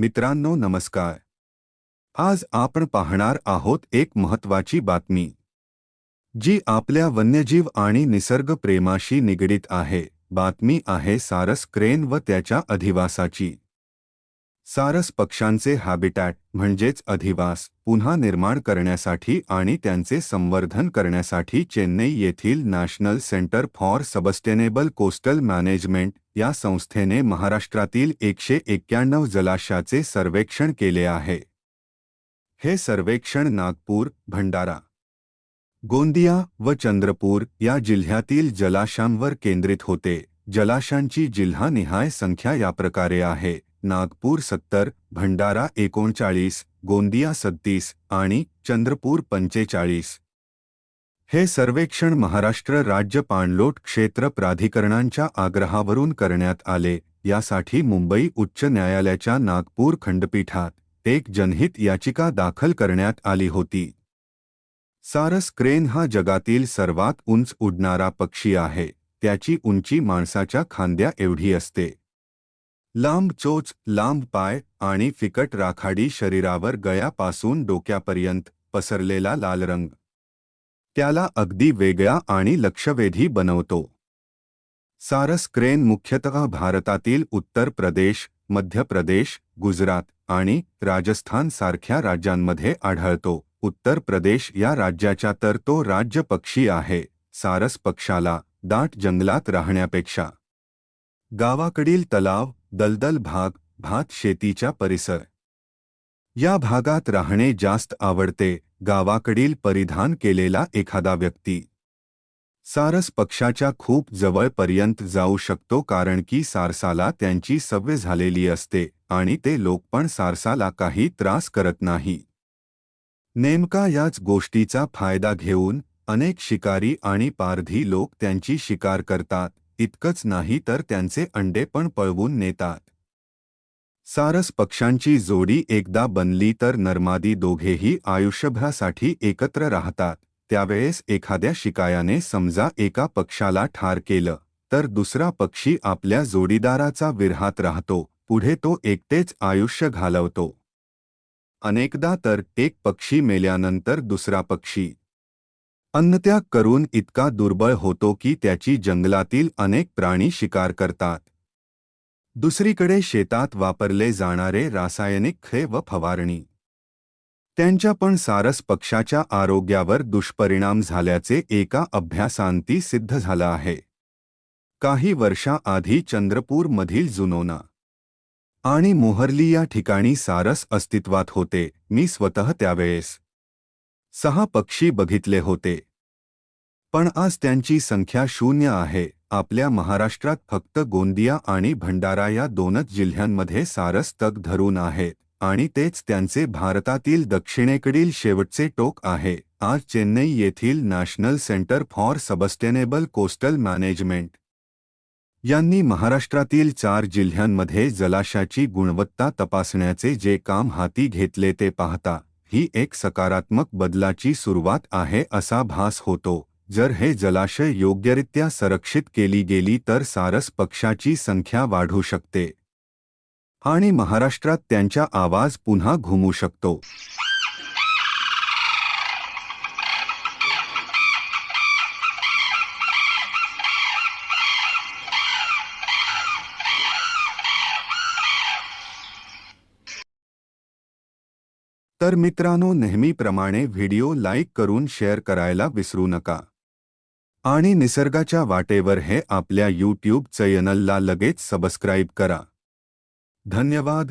मित्रांनो नमस्कार. आज आपण पाहणार आहोत एक महत्वाची बातमी जी आपल्या वन्यजीव आणि निसर्ग प्रेमाशी निगडीत आहे. बातमी आहे सारस क्रेन व त्याच्या अधिवासाची. सारस पक्ष्यांचे हॅबिटॅट म्हणजेच अधिवास पुन्हा निर्माण करण्यासाठी आणि त्यांचे संवर्धन करण्यासाठी चेन्नई येथील National Centre for Sustainable Coastal Management या संस्थेने महाराष्ट्रातील एकशे एक्क्याण्णव जलाशयाचे सर्वेक्षण केले आहे. हे सर्वेक्षण नागपूर, भंडारा, गोंदिया व चंद्रपूर या जिल्ह्यातील जलाशयांवर केंद्रित होते. जलाशयांची जिल्हानिहाय संख्या या प्रकारे आहे. नागपूर सत्तर भंडारा एकोणचाळीस गोंदिया सत्तीस आणि चंद्रपूर पंचेचाळीस. हे सर्वेक्षण महाराष्ट्र राज्य पाणलोट क्षेत्र प्राधिकरणांच्या आग्रहावरून करण्यात आले यासाठी मुंबई उच्च न्यायालयाच्या नागपूर खंडपीठात एक जनहित याचिका दाखल करण्यात आली होती. सारस क्रेन हा जगातील सर्वात उंच उडणारा पक्षी आहे त्याची उंची माणसाच्या खांद्या एवढी असते. लांब चोच, लांब पाय आणि फिकट राखाडी शरीरावर गयापासून डोक्यापर्यंत पसरलेला लाल रंग. त्याला अगदी वेगळा आणि लक्षवेधी बनवतो. सारस क्रेन मुख्यतः भारतातील उत्तर प्रदेश, मध्य प्रदेश, गुजरात आणि राजस्थान सारख्या राज्यांमध्ये आढळतो. उत्तर प्रदेश या राज्याच्या तर तो राज्य पक्षी आहे, सारस पक्षाला दाट जंगलात राहण्यापेक्षा. गावाकडील तलाव दलदल भाग भात शेतीच्या परिसर. या भागात राहणे जास्त आवडते गावाकडील परिधान केलेला एखादा व्यक्ती. सारस पक्षाच्या खूप जवळपर्यंत जाऊ शकतो कारण की सारसाला त्यांची सवय झालेली असते आणि ते लोक पण सारसाला काही त्रास करत नाही. नेमका याच गोष्टीचा फायदा घेऊन अनेक शिकारी आणि पारधी लोक त्यांची शिकार करतात. इतकंच नाही तर त्यांचे अंडे पण पळवून नेतात. सारस पक्ष्यांची जोडी एकदा बनली तर नर्मादी दोघेही आयुष्यभरासाठी एकत्र राहतात. त्यावेळेस एखाद्या शिकायाने समजा एका पक्षाला ठार केलं तर दुसरा पक्षी आपल्या जोडीदाराचा विरहात राहतो पुढे तो एकटेच आयुष्य घालवतो. अनेकदा तर एक पक्षी मेल्यानंतर दुसरा पक्षी अन्नत्याग करून इतका दुर्बळ होतो की त्याची जंगलातील अनेक प्राणी शिकार करतात. दुसरीकडे शेतात वापरले जाणारे रासायनिक खे व फवारणी. त्यांच्या पण सारस पक्षाच्या आरोग्यावर दुष्परिणाम झाल्याचे एका अभ्यासांती सिद्ध झालं आहे. काही वर्षाआधी चंद्रपूरमधील जुनोना आणि मोहरली या ठिकाणी सारस अस्तित्वात होते. मी स्वतः त्यावेळेस सहा पक्षी बघितले होते. पण आज त्यांची संख्या शून्य आहे. आपल्या महाराष्ट्रात फक्त गोंदिया आणि भंडारा या दोनच जिल्ह्यांमध्ये सारस तग धरून आहेत आणि तेच त्यांचे भारतातील दक्षिणेकडील शेवटचे टोक आहे. आज चेन्नई येथील National Centre for Sustainable Coastal Management यांनी महाराष्ट्रातील चार जिल्ह्यांमध्ये जलाशाची गुणवत्ता तपासण्याचे जे काम हाती घेतले ते पाहता. ही एक सकारात्मक बदलाची सुरुवात आहे असा भास होतो. जर हे जलाशय योग्यरित्या संरक्षित केली गेली तर सारस पक्षाची संख्या वाढू शकते. आणि महाराष्ट्रात त्यांचा आवाज पुन्हा घुमू शकतो. तर मित्रांनो नेहमीप्रमाणे व्हिडिओ लाईक करून शेअर करायला विसरू नका. आणि निसर्गाच्या वाटेवर हे आपल्या यूट्यूब चॅनलला लगेच सबस्क्राईब करा. धन्यवाद.